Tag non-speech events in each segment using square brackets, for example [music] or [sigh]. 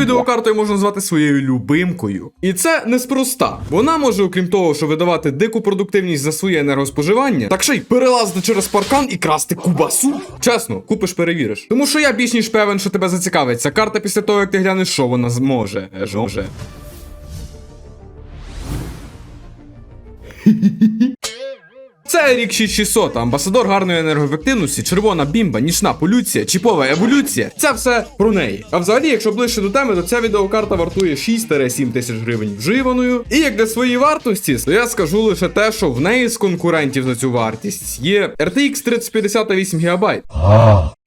відеокарту можна назвати своєю любимкою. І це неспроста. Вона може, окрім того, що видавати дику продуктивність за своє енергоспоживання, так ще й перелазити через паркан і красти кубасу. Чесно, купиш, перевіриш. Тому що я більш ніж певен, що тебе зацікавить ця карта після того, як ти глянеш, що вона зможе. Жоже. Це рік 6600, амбасадор гарної енергоефективності, червона бімба, нічна полюція, чіпова еволюція. Це все про неї. А взагалі, якщо ближче до теми, то ця відеокарта вартує 6-7 тисяч гривень вживаною. І як для своєї вартості, то я скажу лише те, що в неї з конкурентів за цю вартість є RTX 3058 ГБ.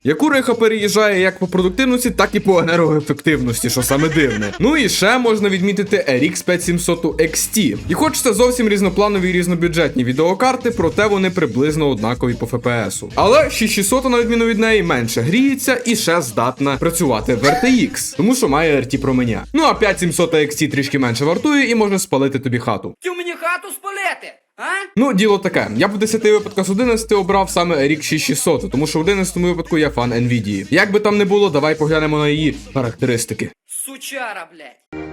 Яку риха переїжджає як по продуктивності, так і по енергоефективності, що саме дивне. Ну і ще можна відмітити RX 5700 XT. І хоч це зовсім різнопланові і різнобюджетні відеокарти, проте вони приблизно однакові по FPS. Але 6600, на відміну від неї, менше гріється і ще здатна працювати в RTX, тому що має RT променя. Ну а 5700 XT трішки менше вартує і може спалити тобі хату. Ти мені хату спалити? Ну, діло таке. Я б в 10 випадках з 11 обрав саме рік 6600, тому що в 11 випадку я фан Nvidia. Як би там не було, давай поглянемо на її характеристики. Сучара, блядь.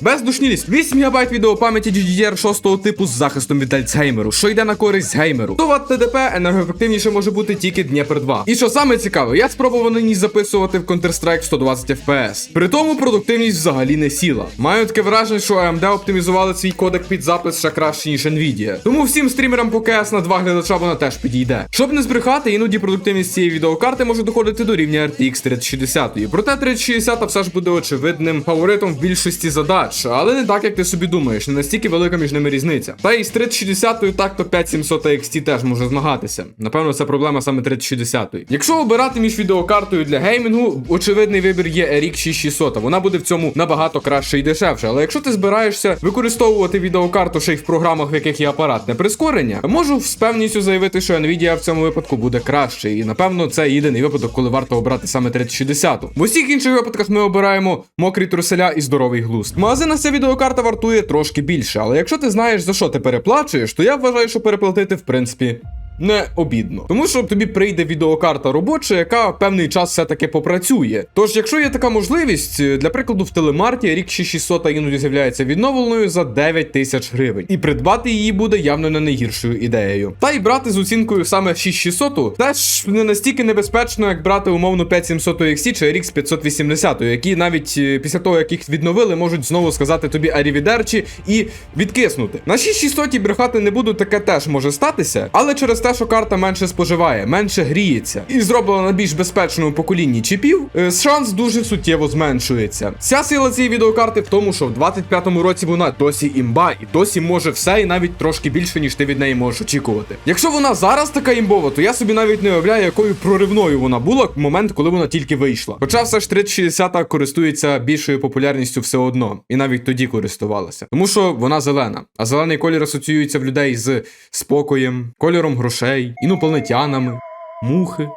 Бездушність 8 ГБ відеопам'яті GDDR 6 типу з захистом від Альцгеймеру, що йде на користь геймеру. 100 Вт ТДП енергоефективніше може бути тільки Дніпр 2. І що саме цікаве, я спробував на ній записувати в Counter-Strike 120 FPS. При тому продуктивність взагалі не сіла. Маю таке враження, що AMD оптимізували свій кодек під запис ще краще, ніж Nvidia. Тому всім стрімерам по КС на два глядача вона теж підійде. Щоб не збрехати, іноді продуктивність цієї відеокарти може доходити до рівня RTX 3060. Проте 3060 все ж буде очевидним фаворитом в більшості задач, але не так, як ти собі думаєш, не настільки велика між ними різниця. Та і з 3060 так то 5700 XT теж може змагатися. Напевно, це проблема саме 3060. Якщо обирати між відеокартою для геймінгу, очевидний вибір є RX 6600. Вона буде в цьому набагато краще і дешевше. Але якщо ти збираєшся використовувати відеокарту ще й в програмах, в яких є апаратне прискорення, можу з певністю заявити, що Nvidia в цьому випадку буде краще. І напевно це єдиний випадок, коли варто обрати саме 3060. В усіх інших випадках ми обираємо мокрі труселя і здоровий глузд. В магазинах ця відеокарта вартує трошки більше, але якщо ти знаєш за що ти переплачуєш, то я вважаю, що переплатити в принципі. Не обідно, тому що тобі прийде відеокарта робоча, яка певний час все-таки попрацює. Тож, якщо є така можливість, е, для прикладу, в телемарті рік 6600 іноді з'являється відновленою за 9 тисяч гривень, і придбати її буде явно не найгіршою ідеєю. Та й брати з оцінкою саме 6600 теж не настільки небезпечно, як брати умовно 5700 XT чи RX 580, які навіть е, після того, як їх відновили, можуть знову сказати тобі арівідерчі і відкиснути. На 6600 брехати не буду, таке теж може статися, але через те, що карта менше споживає, менше гріється і зроблена на більш безпечному поколінні чіпів, е, шанс дуже суттєво зменшується. Вся сила цієї відеокарти в тому, що в 25-му році вона досі імба і досі може все, і навіть трошки більше, ніж ти від неї можеш очікувати. Якщо вона зараз така імбова, то я собі навіть не уявляю, якою проривною вона була в момент, коли вона тільки вийшла. Хоча все ж 3060 користується більшою популярністю все одно, і навіть тоді користувалася. Тому що вона зелена, а зелений колір асоціюється в людей з спокоєм, кольором грошей, інопланетянами, мухи.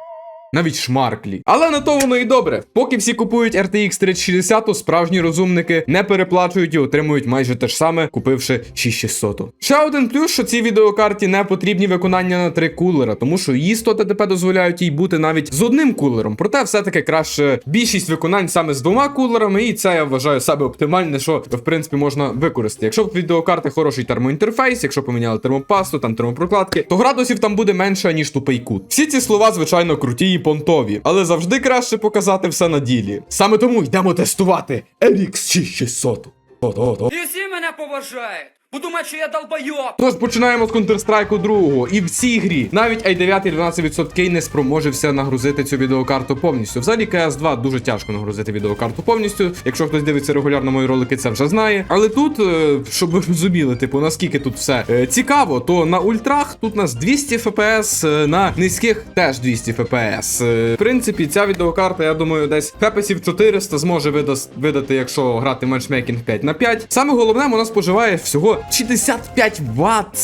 Навіть шмарклі. Але на то воно і добре. Поки всі купують RTX 3060, то справжні розумники не переплачують і отримують майже те ж саме, купивши 6600. Ще один плюс, що цій відеокарті не потрібні виконання на три кулера, тому що її 100 ТТП дозволяють їй бути навіть з одним кулером. Проте все-таки краще більшість виконань саме з двома кулерами, і це я вважаю себе оптимальне, що в принципі можна використати. Якщо в відеокарти хороший термоінтерфейс, якщо поміняли термопасту, там термопрокладки, то градусів там буде менше, ніж тупий кут. Всі ці слова, звичайно, круті понтові, але завжди краще показати все на ділі. Саме тому йдемо тестувати RX 6600. То-то-то. І всі мене поважають. Подумають, що я долбойоб. Тож починаємо з Counter-Strike 2. І в цій грі навіть i9 12% не спроможився нагрузити цю відеокарту повністю. Взагалі cs 2 дуже тяжко нагрузити відеокарту повністю. Якщо хтось дивиться регулярно мої ролики, це вже знає. Але тут, е, щоб ви розуміли, типу, наскільки тут все е, цікаво, то на ультрах тут у нас 200 FPS, е, на низьких теж 200 FPS. В принципі, ця відеокарта, я думаю, десь фепесів 400 зможе видати, якщо грати матчмейкінг 5 на 5. Саме головне, вона споживає всього 65 Вт.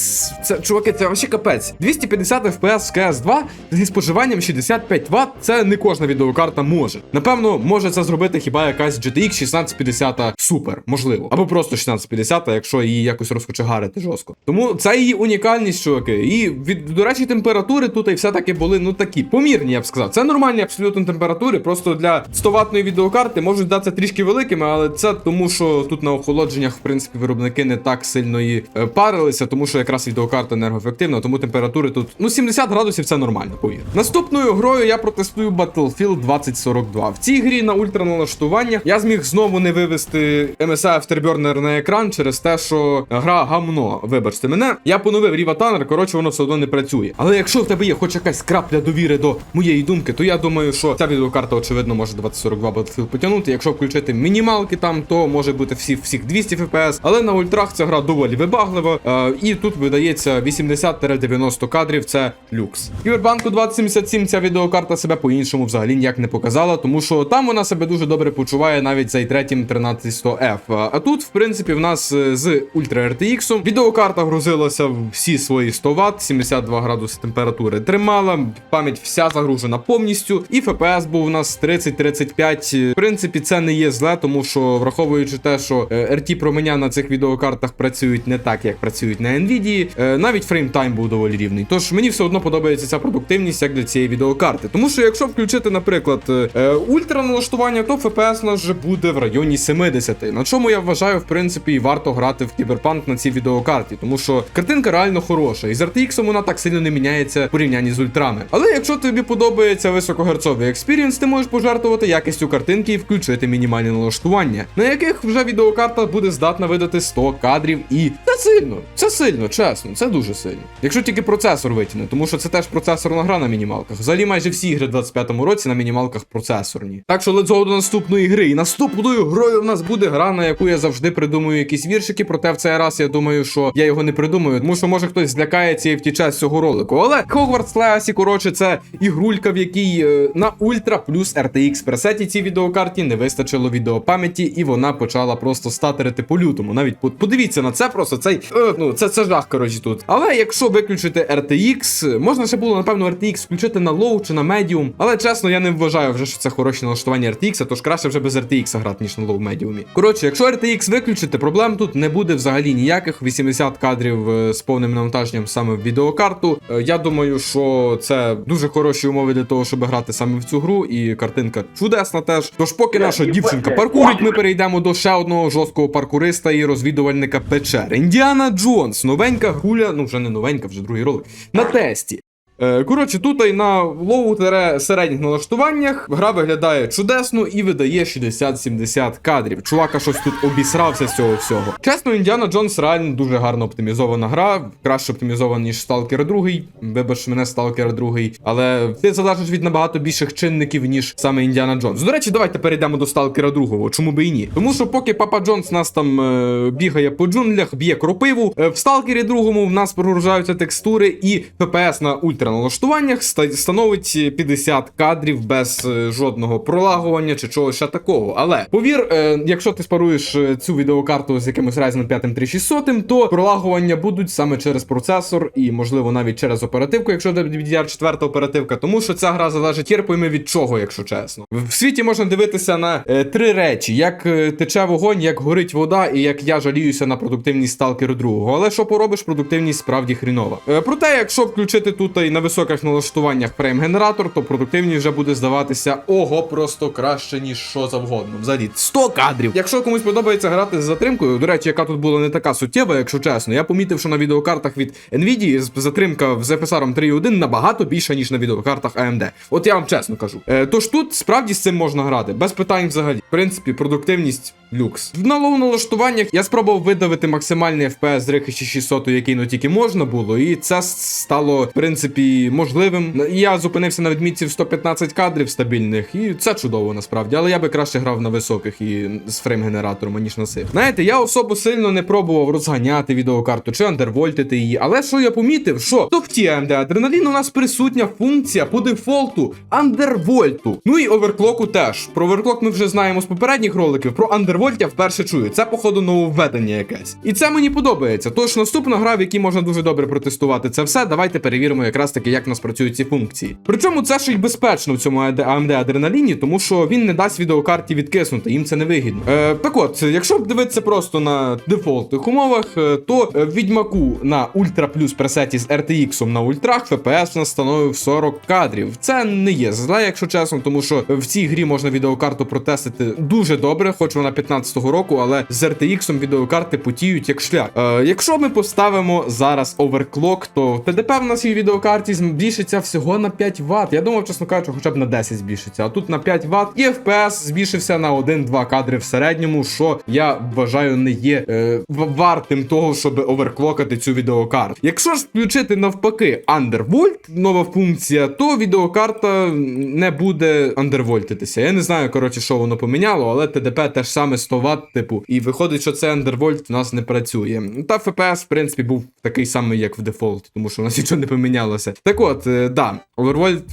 Це чуваки, це вообще капець. 250 FPS в CS 2 зі споживанням 65 Вт. Це не кожна відеокарта може. Напевно, може це зробити хіба якась GTX 1650 Super, можливо. Або просто 1650, якщо її якось розкочегарити жорстко. Тому це її унікальність, чуваки. І від, до речі, температури тут і все-таки були ну такі помірні, я б сказав. Це нормальні абсолютно температури. Просто для 100 ваттної відеокарти можуть здатися трішки великими, але це тому, що тут на охолодженнях, в принципі, виробники не так сильно і е, парилися, тому що якраз відеокарта енергоефективна, тому температури тут ну 70 градусів це нормально, повір. Наступною грою я протестую Battlefield 2042. В цій грі на ультраналаштуваннях я зміг знову не вивести MSI Afterburner на екран через те, що гра гамно. Вибачте мене. Я поновив Ріва Танер, коротше, воно все одно не працює. Але якщо в тебе є хоч якась крапля довіри до моєї думки, то я думаю, що ця відеокарта, очевидно, може 2042 Battlefield потягнути. Якщо включити мінімалки там, то може бути всі всіх 200 FPS. Але на ультрах ця гра доволі вибаглива. Е, і тут видається 80-90 кадрів. Це люкс. Кібербанку 2077 ця відеокарта себе по-іншому взагалі ніяк не показала, тому що там вона себе дуже добре почуває навіть за i3 13100F. А тут, в принципі, в нас е, з Ultra RTX відеокарта грузилася в всі свої 100 Вт, 72 градуси температури тримала, пам'ять вся загружена повністю, і FPS був у нас 30-35. В принципі, це не є зле, тому що враховуючи те, що е, RT променя на цих відеокартах працюють не так, як працюють на Nvidia, е, навіть фреймтайм був доволі рівний. Тож мені все одно подобається ця продуктивність як для цієї відеокарти. Тому що якщо включити, наприклад, е, ультра налаштування, то FPS нас вже буде в районі 70. На чому я вважаю, в принципі, і варто грати в кіберпанк на цій відеокарті, тому що картинка реально хороша, і з RTX вона так сильно не міняється в порівнянні з ультрами. Але якщо тобі подобається високогерцовий експірієнс, ти можеш пожертвувати якістю картинки і включити мінімальні налаштування, на яких вже відеокарта буде здатна видати 100 кадрів, і це сильно, це сильно, чесно, це дуже сильно. Якщо тільки процесор витягне, тому що це теж процесорна гра на мінімалках. Взагалі майже всі ігри в 25-му році на мінімалках процесорні. Так що let's go до наступної гри. І наступною грою в нас буде гра, на яку я завжди придумую якісь віршики. Проте в цей раз я думаю, що я його не придумаю, тому що може хтось злякається і втіче з цього ролику. Але Hogwarts Legacy, коротше, це ігрулька, в якій е, на Ультра плюс RTX пресеті цій відеокарті не вистачило відеопам'яті, і вона почала просто статерити по лютому. Навіть подивіться на це, просто цей е, ну це, це жах, коротше, тут. Але якщо виключити RTX, можна ще було, напевно, RTX включити на low чи на medium. Але чесно, я не вважаю вже, що це хороше налаштування RTX, тож краще вже без RTX грати, ніж на low медіумі. Коротше, якщо RTX виключити, проблем тут не буде взагалі ніяких. 80 кадрів е, з повним навантаженням саме в відеокарту. Е, Я думаю, що це дуже хороші умови для того, щоб грати саме в цю гру, і картинка чудесна теж. Тож, поки наша дівчинка паркурить, ми перейдемо до ще одного жорсткого паркуриста і розвідувальника печер. Індіана Джонс, новенька гуля, ну вже не новенька, вже другий ролик. На тесті. Е, Коротше, тут і на лоу середніх налаштуваннях гра виглядає чудесно і видає 60-70 кадрів. Чувака щось тут обісрався з цього всього. Чесно, Індіана Джонс реально дуже гарно оптимізована гра, краще оптимізована, ніж Stalker 2. Вибач мене Stalker 2. Але ти залежиш від набагато більших чинників, ніж саме Індіана Джонс. До речі, давайте перейдемо до Stalker 2, чому би і ні. Тому що поки Папа Джонс нас там е, бігає по джунглях, б'є кропиву, е, в Stalker 2 в нас прогружаються текстури і FPS на ультра налаштуваннях ста- становить 50 кадрів без е, жодного пролагування чи чогось ще такого. Але повір, е, якщо ти спаруєш е, цю відеокарту з якимось Ryzen 5 3600, то пролагування будуть саме через процесор і, можливо, навіть через оперативку, якщо це DDR4 оперативка, тому що ця гра залежить хер пойми від чого, якщо чесно. В світі можна дивитися на три речі: як тече вогонь, як горить вода, і як я жаліюся на продуктивність Stalker 2. Але що поробиш, продуктивність справді хрінова. Проте, якщо включити тут і високих налаштуваннях фрейм-генератор, то продуктивність вже буде здаватися ого, просто краще, ніж що завгодно. Взагалі 100 кадрів. Якщо комусь подобається грати з затримкою, до речі, яка тут була не така суттєва, якщо чесно, я помітив, що на відеокартах від Nvidia затримка в ZFSR 3.1 набагато більша, ніж на відеокартах AMD. От я вам чесно кажу. Е, тож тут справді з цим можна грати, без питань взагалі. В принципі, продуктивність люкс. На лоу налаштуваннях я спробував видавити максимальний FPS з Рихи 600, який ну тільки можна було, і це стало, в принципі, принципі, можливим. Я зупинився на відмітці в 115 кадрів стабільних, і це чудово насправді. Але я би краще грав на високих і з фрейм-генератором, аніж на сих. Знаєте, я особо сильно не пробував розганяти відеокарту чи андервольтити її. Але що я помітив, що в топті AMD Adrenalin у нас присутня функція по дефолту андервольту. Ну і оверклоку теж. Про оверклок ми вже знаємо з попередніх роликів. Про андервольт я вперше чую. Це, походу, нововведення якесь. І це мені подобається. Тож наступна гра, в якій можна дуже добре протестувати це все. Давайте перевіримо якраз таки, як в нас працюють ці функції. Причому це ще й безпечно в цьому AMD Адреналіні, тому що він не дасть відеокарті відкиснути, їм це не вигідно. Е, так от, якщо дивитися просто на дефолтних умовах, е, то е, відьмаку на Ультра плюс пресеті з RTX на ультрах FPS нас становив 40 кадрів. Це не є зле, якщо чесно, тому що в цій грі можна відеокарту протестити дуже добре, хоч вона 15-го року, але з RTX відеокарти потіють як шлях. Е, якщо ми поставимо зараз оверклок, то ТДП в нас і відеокарті збільшиться всього на 5 Вт. Я думав, чесно кажучи, хоча б на 10 збільшиться. А тут на 5 Вт і FPS збільшився на 1-2 кадри в середньому, що я вважаю не є е, вартим того, щоб оверклокати цю відеокарту. Якщо ж включити навпаки Undervolt, нова функція, то відеокарта не буде андервольтитися. Я не знаю, коротше, що воно поміняло, але ТДП теж саме 100 Вт, типу, і виходить, що це Undervolt в нас не працює. Та FPS, в принципі, був такий самий, як в дефолт, тому що у нас нічого не помінялося. Так от, е, да, Overvolt,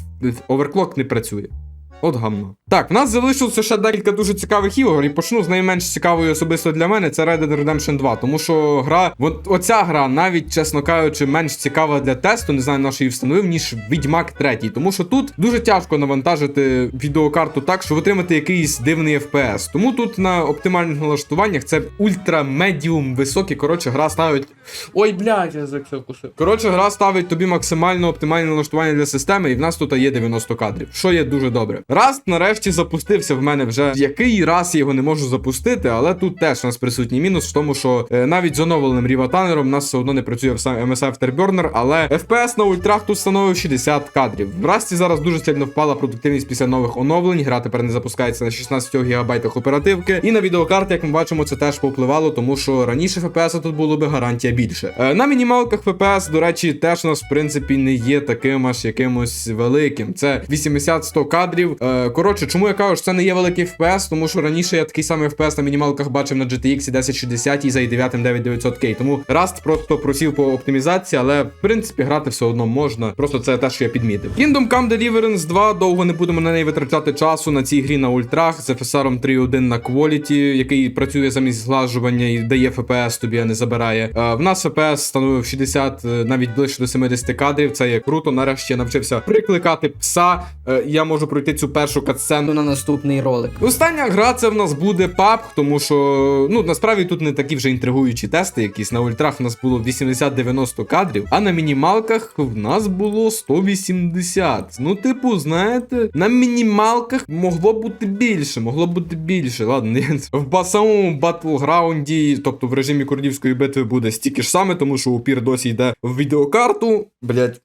оверклок не працює. От гамно. Так, в нас залишилося ще декілька дуже цікавих ігор, і почну з найменш цікавої особисто для мене це Red Dead Redemption 2. Тому що гра, от оця гра, навіть чесно кажучи, менш цікава для тесту, не знаю, на що її встановив, ніж Відьмак 3. Тому що тут дуже тяжко навантажити відеокарту так, щоб отримати якийсь дивний FPS. Тому тут на оптимальних налаштуваннях це ультра медіум високі. Коротше, гра ставить. Ой, блядь, я заксив кусив. Коротше, гра ставить тобі максимально оптимальне налаштування для системи, і в нас тут є 90 кадрів, що є дуже добре. Раст нарешті запустився в мене вже. Який раз я його не можу запустити, але тут теж у нас присутній мінус в тому, що е, навіть з оновленим ріватанером у нас все одно не працює сам MSI Afterburner, але FPS на ультрах тут становив 60 кадрів. В Расті зараз дуже сильно впала продуктивність після нових оновлень. Гра тепер не запускається на 16 ГБ оперативки. І на відеокарті, як ми бачимо, це теж повпливало, тому що раніше FPS тут було би гарантія більше. Е, На мінімалках FPS, до речі, теж у нас в принципі не є таким аж якимось великим. Це 80-100 кадрів. Е, Коротше, чому я кажу, що це не є великий FPS, тому що раніше я такий самий FPS на мінімалках бачив на GTX 1060 і за i9 9900K. Тому Rust просто просів по оптимізації, але в принципі грати все одно можна. Просто це те, що я підмітив. Kingdom Come Deliverance 2, довго не будемо на неї витрачати часу на цій грі на ультрах з FSR 3.1 на Quality, який працює замість зглажування і дає FPS тобі, а не забирає. Е, В нас FPS становив 60, е, навіть ближче до 70 кадрів. Це є круто. Нарешті я навчився прикликати пса. Е, Я можу пройти цю першу катсцену на наступний ролик. Остання гра це в нас буде PUBG, тому що ну насправді тут не такі вже інтригуючі тести. Якісь на ультрах в нас було 80-90 кадрів, а на мінімалках в нас було 180. Ну, типу, знаєте, на мінімалках могло бути більше, могло бути більше. Ладно, в самому батлграунді, тобто в режимі королівської битви, буде стільки ж саме, тому що упір досі йде в відеокарту. Блять.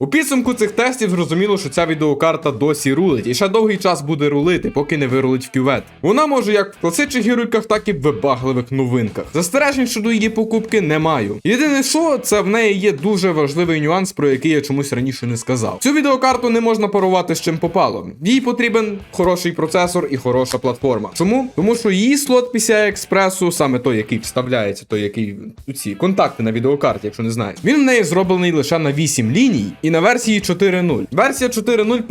У підсумку цих тестів зрозуміло, що ця відеокарта досі рулить, і ще довгий час буде рулити, поки не вирулить в кювет. Вона може як в класичних гірульках, так і в вибагливих новинках. Застережень щодо її покупки не маю. Єдине, що це в неї є дуже важливий нюанс, про який я чомусь раніше не сказав. Цю відеокарту не можна парувати з чим попало. Їй потрібен хороший процесор і хороша платформа. Чому? Тому що її слот PCI експресу, саме той, який вставляється, той, який ці контакти на відеокарті, якщо не знаєш, він в неї зроблений лише на 8 ліній і на версії 4.0. Версія 4.0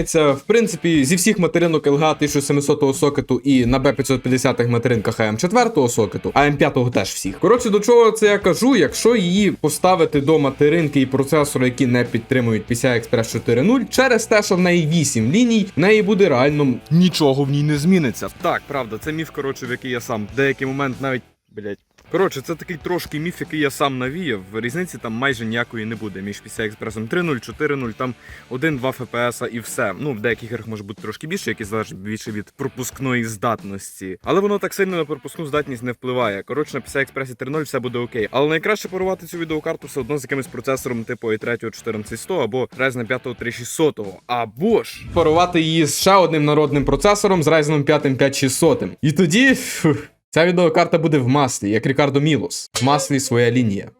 починається, в принципі, зі всіх материнок LG 1700 сокету і на B550 материнках AM4 сокету, а AM5 теж всіх. Коротше, до чого це я кажу, якщо її поставити до материнки і процесора, які не підтримують PCI Express 4.0, через те, що в неї 8 ліній, в неї буде реально нічого в ній не зміниться. Так, правда, це міф, коротше, в який я сам деякий момент навіть, блять. Коротше, це такий трошки міф, який я сам навіяв. Різниці там майже ніякої не буде між PCI Express 3.0, 4.0, там 1-2 FPS і все. Ну, в деяких іграх може бути трошки більше, які залежать більше від пропускної здатності. Але воно так сильно на пропускну здатність не впливає. Коротше, на PCI Express 3.0 все буде окей. Але найкраще парувати цю відеокарту все одно з якимось процесором типу i3 14100 або Ryzen 5 3600. Або ж парувати її з ще одним народним процесором з Ryzen 5 5600. І тоді. фух, Ця відеокарта буде в маслі, як Рікардо Мілос. В маслі своя лінія.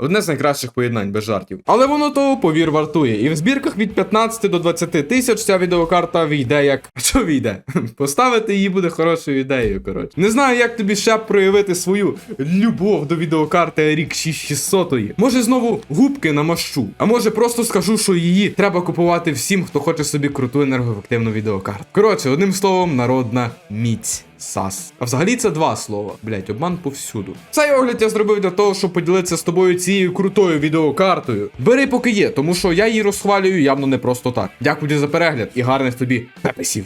Одне з найкращих поєднань без жартів. Але воно того, повір, вартує. І в збірках від 15 до 20 тисяч ця відеокарта війде як. [laughs] Що війде? Поставити її буде хорошою ідеєю, коротше. Не знаю, як тобі ще проявити свою любов до відеокарти RX 6600. Може знову губки намащу. А може просто скажу, що її треба купувати всім, хто хоче собі круту енергоефективну відеокарту. Коротше, одним словом, народна міць. Сас. А взагалі це два слова. Блять, обман повсюду. Цей огляд я зробив для того, щоб поділитися з тобою цією крутою відеокартою. Бери поки є, тому що я її розхвалюю явно не просто так. Дякую за перегляд і гарних тобі пепесів.